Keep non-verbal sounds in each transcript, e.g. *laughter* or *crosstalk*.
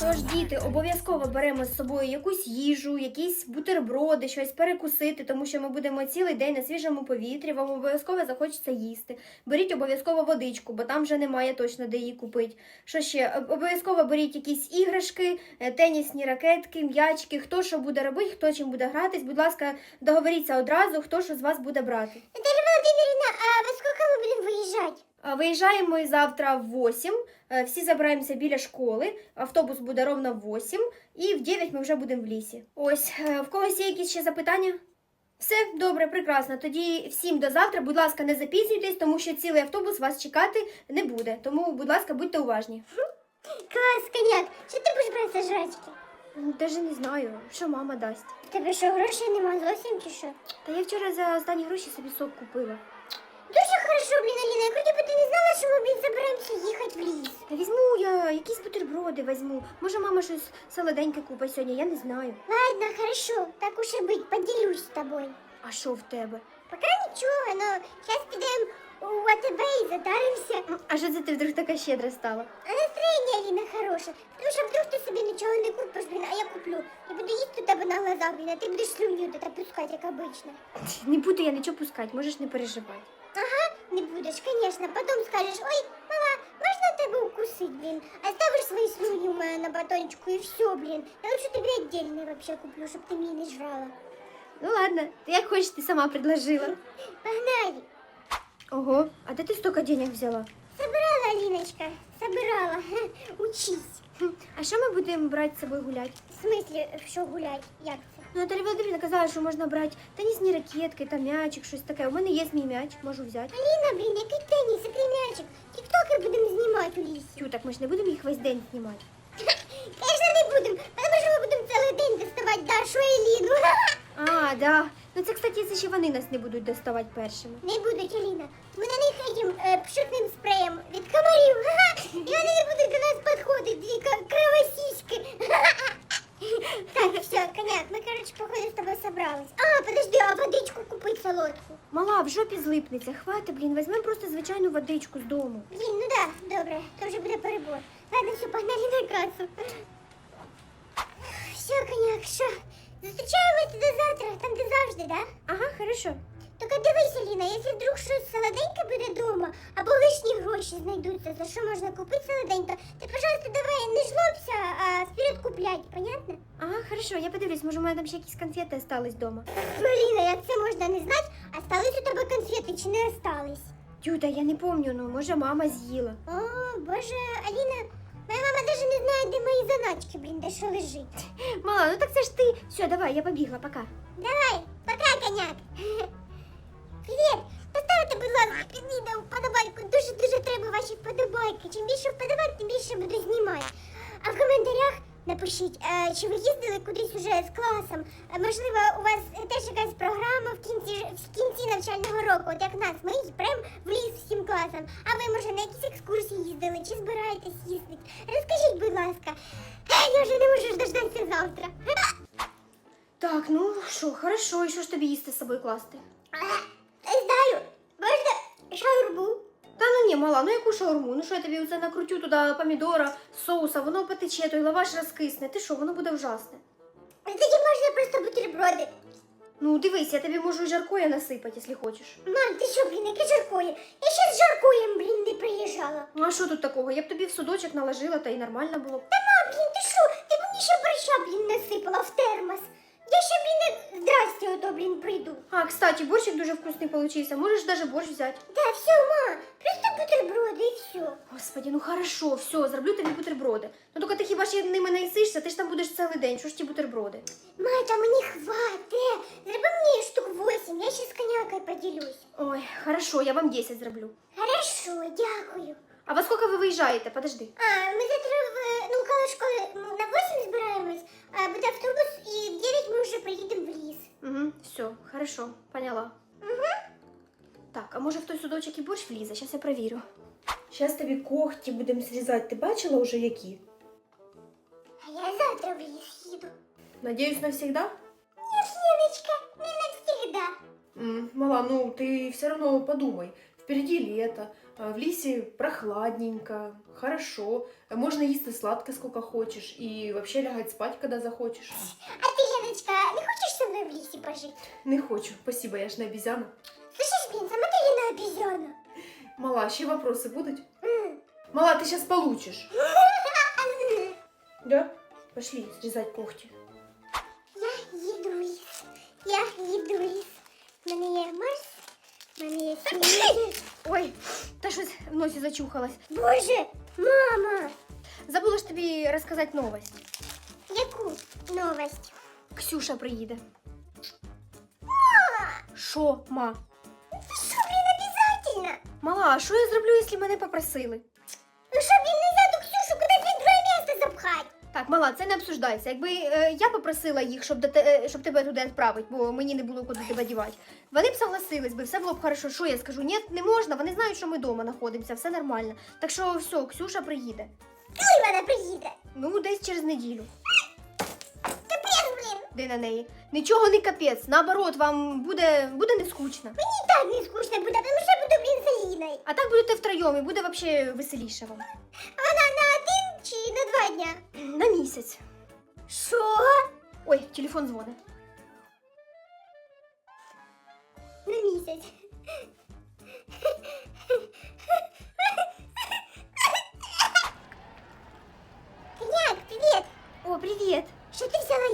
Тож, діти, обов'язково беремо з собою якусь їжу, якісь бутерброди, щось перекусити, тому що ми будемо цілий день на свіжому повітрі. Вам обов'язково захочеться їсти. Беріть обов'язково водичку, бо там вже немає точно де її купити. Що ще? Обов'язково беріть якісь іграшки, е, тенісні ракетки, м'ячки. Хто що буде робити, хто чим буде гратись. Будь ласка, договоріться одразу, хто що з вас буде брати. Наталья Володимировна, а во сколько мы будем выезжать? Виїжджаємо ми завтра в 8. Е, Всі забираємося біля школи. Автобус буде ровно в 8. І в 9 ми вже будемо в лісі. Ось, е, в когось є якісь ще запитання? Все добре, прекрасно. Тоді всім до завтра. Будь ласка, не запізнюйтесь, тому що цілий автобус вас чекати не буде. Тому, будь ласка, будьте уважні. Класс, коньяк. Що ти будеш брати жрачки? Даже не знаю, що мама дасть. Тебе що, грошей нема зовсім чи що? Та я вчора за останні гроші собі сок купила. Хорошо, блін, Аліна. Я вроді би ти не знала, що ми, блін, забираємося їхати в ліс. Та візьму я якісь бутерброди візьму. Може, мама щось солоденьке купить сьогодні, я не знаю. Ладно, хорошо, так уж і бить, поділюсь з тобою. А що в тебе? Пока нічого, но зараз підемо у АТБ і затаримося. А що це ти вдруг така щедра стала? А настроєння, Аліна, хороше. Тому що вдруг ти собі нічого не купиш, блін, а я куплю. І буду їсти у тебе на глазах, блін, а ти будеш слюню тут пускати, як обично. Не буду я нічого пускати, можеш не переживати. Не будеш, конечно. Потом скажешь, ой, мала, можна тебе укусить, блин? Оставишь свои слюни у меня на батончику и все, блин. Я лучше тебе отдельно вообще куплю, чтобы ты меня не жрала. Ну ладно, ти як хочеш, ти сама предложила. *laughs* Погнали. Ого, а де ти стільки денег взяла? Собирала, Алиночка, собирала. *laughs* Учись. Хм, А що ми будемо брати з собою гуляти? В смысле, що гулять? Як Наталя Володимирівна казала, що можна брати тенісні ракетки та м'ячик, щось таке. У мене є мій м'яч, можу взяти. Аліна, блін, який теніс, який м'ячик. Тіктоки будемо знімати у лісі. Тю, так ми ж не будемо їх весь день знімати. *laughs* Конечно, не будемо, тому що ми будемо цілий день доставати Дашу і Еліну. *laughs* А, да. Ну це, кстати, це ще вони нас не будуть доставати першими. Не будуть, Аліна. Ми на них этим е, пшикнем спреєм від комарів. *laughs* І вони не будуть до нас підходити, дві кровосіськи. Так, все, коняк, ми, короче, походу з тобою собрались. А, подожди, а водичку купить солодку. Мала, в жопі злипнеться. Хвати, блін, візьмемо просто звичайну водичку з дому. Блін, ну да, добре, то вже буде перебор. Ладно, все, погнали на касу. Все, коняк, що? Зустрічаємося до завтра, там де завжди, да? Ага, хорошо. Тільки дивись, Аліна, якщо вдруг щось солоденьке буде вдома, або лишні гроші знайдуться, за що можна купити солоденько, ти, пожалуйста, давай не жлобся, а вперед куплять, понятно? Ага, хорошо, я подивлюсь, може, у мене там ще якісь конфети остались вдома. Аліна, як це можна не знати, остались у тебе конфети чи не остались? Тюта, я не помню, ну може мама з'їла. О, боже, Аліна, моя мама навіть не знає, де мої заначки, блін, де що лежить. Мала, ну так це ж ти. Все, давай, я побігла, пока. Давай, пока, коняк. Привіт! Поставте, будь ласка, під відео вподобайку. Дуже-дуже треба ваші вподобайки. Чим більше вподобайк, тим більше буду знімати. А в коментарях напишіть, е, чи ви їздили кудись уже з класом. Е, Можливо, у вас теж якась програма в кінці, ж- в кінці навчального року, от як нас, ми прям в ліс всім класом. А ви, може, на якісь екскурсії їздили, чи збираєтесь їздити? Розкажіть, будь ласка. Е, Я вже не можу дождатися завтра. Так, ну що, хорошо, і що ж тобі їсти з собою класти? Не знаю, можна шаурму? Та ну ні, мала, ну яку шаурму? Ну що я тобі оце накрутю туди помідора, соуса, воно потече, той лаваш розкисне. Ти що, воно буде ужасне. Тоді можна просто бутерброди. Ну дивись, я тобі можу і жаркоя насипати, якщо хочеш. Мам, ти що, блін, яке жаркує? Я ще з жаркуєм, блін, не приїжджала. Ну а що тут такого? Я б тобі в судочок наложила, та й нормально було б. Та мам, блін, ти що? Ти мені ще борща, блін, насипала в термос. Я ще, блін, здрасте, ото, блін, прийду. А, кстати, борщик дуже вкусний получився. Можеш даже борщ взяти. Да, все, ма, просто бутерброди і все. Господи, ну хорошо, все, зроблю тобі бутерброди. Ну тільки ти хіба ж ними не їсишся, ти ж там будеш цілий день. Що ж ті бутерброди? Ма, та мені хватить. Зроби мені штук 8, я ще з конякою поділюсь. Ой, хорошо, я вам 10 зроблю. Хорошо, дякую. А во скільки ви виїжджаєте? Подожди. А, ми завтра буде автобус, і в 9 ми вже приїдемо в ліс. Угу, все, хорошо, поняла. Так, а може в той судочок і борщ влізе? Зараз я перевірю. Зараз тобі когті будемо зрізати. Ти бачила вже які? А я завтра в ліс їду. Надіюсь, навсегда? Ні, Леночка, не навсегда. М, мала, ну ти все одно подумай. Впереди лето, а, в лісі прохладненько, хорошо. Можно їсти сладко, сколько хочешь, и вообще лягать спать, когда захочешь. А ти, Леночка, не хочеш зі мною в лісі пожити? Не хочу, спасибо, я ж не обезьяна. Слышиш, блін, сама ти Ліна обезьяна. Мала, ще вопросы будут? М. Мала, ты сейчас получишь. *laughs* Да? Пошли срезать когти. Я їду в ліс. Я їду в ліс. В мене є Марс, в мене є сніг. Ой, та щось в носі зачухалась. Боже, мама! Забула ж тобі розказати новость. Яку новость? Ксюша приїде. Мама! Що, ма? Що, блін, обязательно? Мала, а що я зроблю, якщо мене попросили? Так, мала, це не обсуждається. Якби е, я попросила їх, щоб, до те- е, щоб тебе туди відправити, бо мені не було куди тебе дівати. Вони б согласились би, все було б хорошо. Що я скажу? Ні, не можна. Вони знають, що ми вдома знаходимося, все нормально. Так що все, Ксюша приїде. Коли вона приїде? Ну, десь через неділю. Капець, блін. Де на неї? Нічого не капець. Наоборот, вам буде, буде не скучно. Мені і так не скучно буде, тому що я буду, блін, з Аліною. А так будете втроєм і буде взагалі веселіше вам. на два дня? На місяць. Що? Ой, телефон дзвонить. На місяць. Коняк, привіт! О, привіт!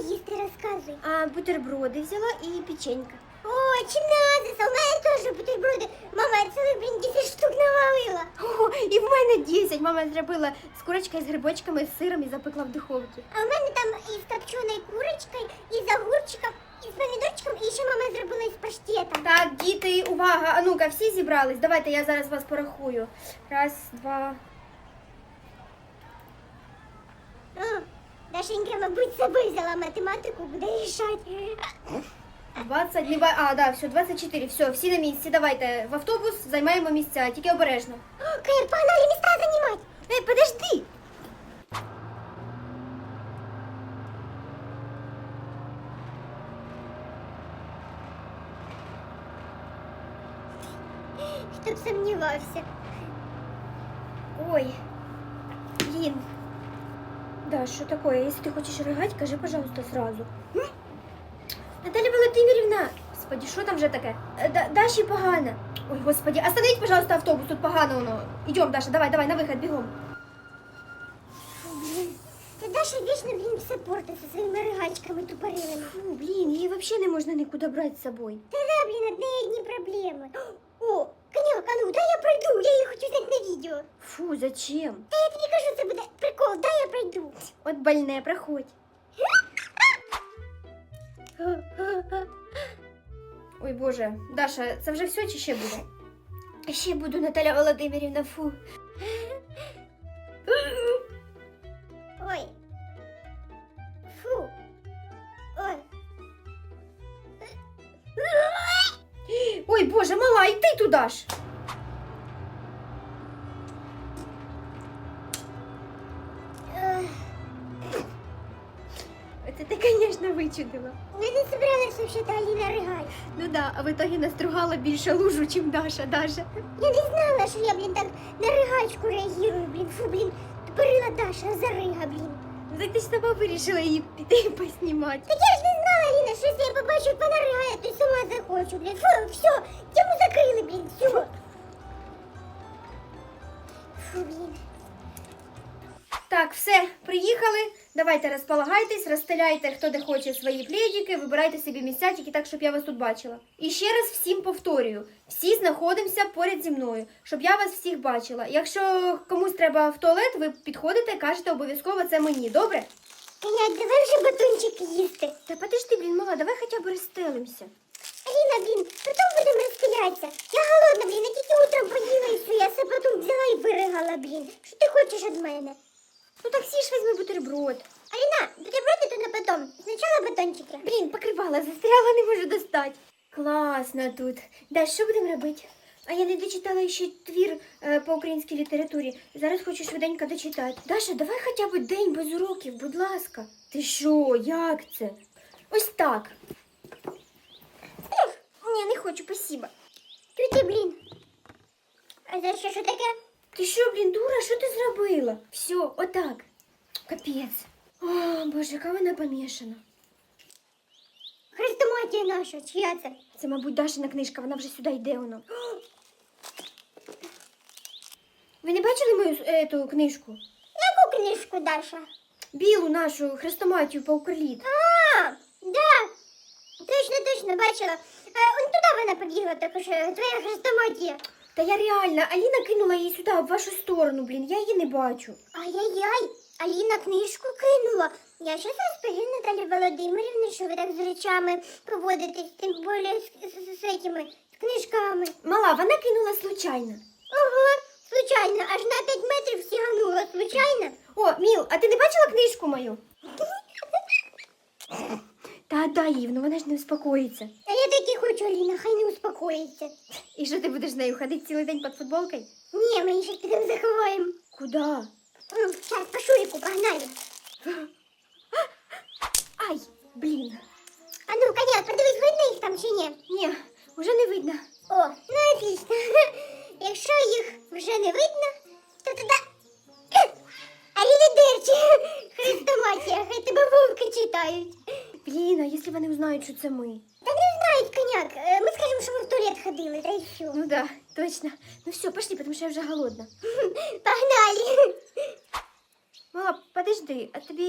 Їсти, розказуй. А бутерброди взяла і печенька. О, чиназис, а у мене теж бутерброди. Мама, я цілих, блін, 10 штук навалила. О, і в мене 10. Мама зробила з курочкою, з грибочками, з сиром і запекла в духовці. А у мене там із копченою курочкою, із огурчиком, із помідорчиком, і ще мама зробила із паштетом. Так, діти, увага! А ну-ка, всі зібрались. Давайте я зараз вас порахую. Раз, два. О, Дашенька, мабуть, з собою взяла математику, буде рішати. 20, не ба... А, да, все, 24. Все, всі на місці. Давайте в автобус займаємо місця, тільки обережно. Кайр, погнали міста займати. Ей, подожди! Хто б сумнівався. Ой, блин. Да, что такое? Если ты хочешь рыгать, скажи, пожалуйста, сразу. М? Наталья Володимирівна! Господи, що там вже таке? Е, Да, Даші погано. Ой, господи, остановіть, пожалуйста, автобус, тут погано воно. Идем, Даша, давай, давай, на вихід, бігом. Блін. Це Даша вічно, блін, все портить зі своїми ригачками тупорилими. Фу, блін, її взагалі не можна нікуди брати з собою. Та да, блін, одне і одні проблеми. О, а ну, дай я пройду, я її хочу зняти на відео. Фу, зачем? Та я тобі кажу, це буде прикол, дай я пройду. От больне, проходь. Ой, Боже, Даша, це вже все чи ще буде? Ще буду, Наталя Володимирівна, фу. Ой. Фу. Ой. Ой, Боже, мала, і ти туди ж. Вичудила. Я не собиралась вообще-то Аліна ригать. Ну да, а в итоге настругала більше лужу, чим Даша, Даша. Я не знала, що я, блін, так на ригачку реагую, блін. Фу, блін, тупорила Даша, зарига, блін. Ну так ти ж сама вирішила її піти *laughs* поснімати. Так я ж не знала, Аліна, що якщо я побачу, як вона ригає, то й сама захочу, блін. Фу, все, тему закрили, блін, все. Фу, блін. Так, все, приїхали. Давайте розполагайтесь, розстеляйте, хто де хоче свої пледики, вибирайте собі місця, тільки так, щоб я вас тут бачила. І ще раз всім повторюю: всі знаходимося поряд зі мною, щоб я вас всіх бачила. Якщо комусь треба в туалет, ви підходите, кажете обов'язково це мені, добре? Коняк, давай вже батончик їсти. Та подожди, блін, мала, давай хоча б розстелимося. Аліна, блін, потім будемо розстрілятися. Я голодна, блін, я тільки утром поїла і все, я все потім взяла і виригала, блін. Що ти хочеш від мене? Ну так сіж візьми бутерброд. Аліна, бутерброди то на потом. Спочатку батончики. Блін, покривала, застряла, не можу достати. Класно тут. Да, що будемо робити? А я не дочитала ще твір е, по українській літературі. Зараз хочу швиденько дочитати. Даша, давай хоча б день без уроків, будь ласка. Ти що, як це? Ось так. Ні, не хочу, спасибо. Тюті, блін. А за що, що таке? Ти що, блін, дура, що ти зробила? Все, отак. Капець. О, боже, яка вона помішана. Хрестоматія наша, чия це? Це, мабуть, Дашина книжка, вона вже сюди йде воно. Ви не бачили мою е, ту книжку? Яку книжку, Даша? Білу нашу хрестоматію по Укрліт. А, да. Точно, точно, бачила. Он туди вона побігла, також е, твоя хрестоматія. Та я реально, Аліна кинула її сюди, в вашу сторону, блін, я її не бачу. Ай-яй-яй, Аліна книжку кинула. Я щас розповім Наталі Володимирівні, що ви так з речами поводитесь, тим більше з, з, з, з этими, з книжками. Мала, вона кинула случайно. Ого, случайно, аж на 5 метрів сіганула, случайно. О, Міл, а ти не бачила книжку мою? *laughs* Та дай їй, ну вона ж не успокоїться. А я таки хочу, Аліна, хай не успокоїться. І що ти будеш з нею ходити цілий день під футболкою? Ні, ми їх підемо заховаємо. Куда? Ну, Зараз по Шурику погнали. Ай, блін. А ну, коня, подивись, видно їх там чи ні? Ні, уже не видно. О, ну отлично. *laughs* Якщо їх вже не видно, то тоді... *coughs* Арівідерчі, *laughs* Хрестоматія, хай тебе вовки читають. Блін, а якщо вони узнають, що це ми? Та не знають, коняк. Е, Ми скажемо, що ми в туалет ходили, та й все. Ну да, точно. Ну все, пошли, потому що я вже голодна. *laughs* Погнали. Мала, подожди, а тобі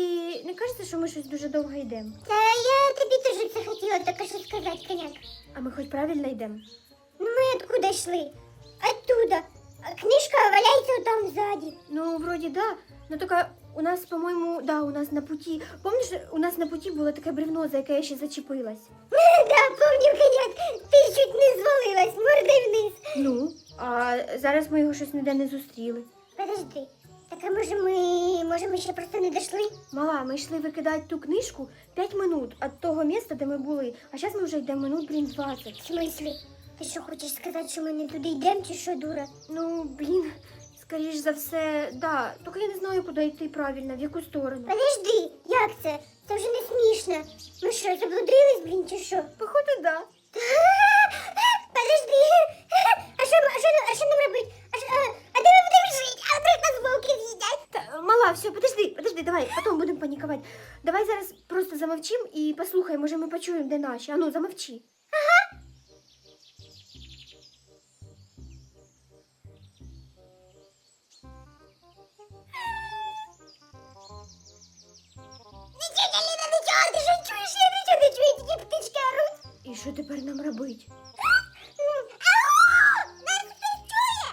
не кажеться, що ми щось дуже довго йдемо? Та я тобі теж це хотіла таке що сказати, коняк. А ми хоч правильно йдемо? Ну ми откуда йшли? Оттуда. А Книжка валяється там ззаді. Ну, вроді да. Ну только у нас, по-моєму, да, у нас на путі. Помниш, у нас на путі було таке бревно, за яке я ще зачепилась. *laughs* Да, помню, коняк, ти чуть не звалилась, мордой вниз. Ну, а зараз ми його щось ніде не зустріли. Подожди, так а може ми, може ми ще просто не дійшли? Мала, ми йшли викидати ту книжку 5 минут від того місця, де ми були. А зараз ми вже йдемо минут, блін, 20. В смислі? Ти що хочеш сказати, що ми не туди йдемо, чи що, дура? Ну, блін, скоріш за все, да. Тільки я не знаю, куди йти правильно, в яку сторону. Подожди, як це? Це вже не смішно. Ми що, заблудрились, блін, чи що? Походу, да. Подожди. А що, а що, а що нам робити? А, що- а, а де ми будемо жити? А вдруг нас вовки з'їдять? Та, мала, все, подожди, подожди, давай, потом будемо панікувати. Давай зараз просто замовчим і послухай, може ми почуємо, де наші. А ну, замовчи. Нічого, Ліна, нічого, ти що чуєш? Я нічого не чую, тільки птички оруть. І що тепер нам робити? Ау! Нас хтось чує?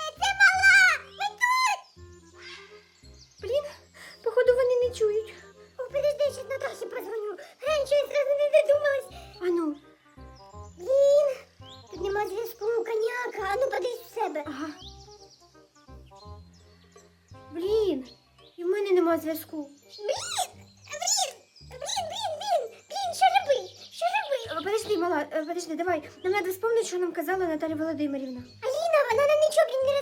Е, Це мала! Ми тут! Блін, походу вони не чують. О, подожди, я щас Наташі позвоню. Раніше я сразу не додумалась. А ну, Блін, тут нема зв'язку, коняка. А ну подивись в себе. ага. Нема зв'язку. Блін, блін, блін, блін, блін, блін, що робить? Що робить? Е, Подожди, мала, е, подожди, давай. Нам треба вспомнити, що нам казала Наталя Володимирівна. Аліна, вона нам нічого, блін, не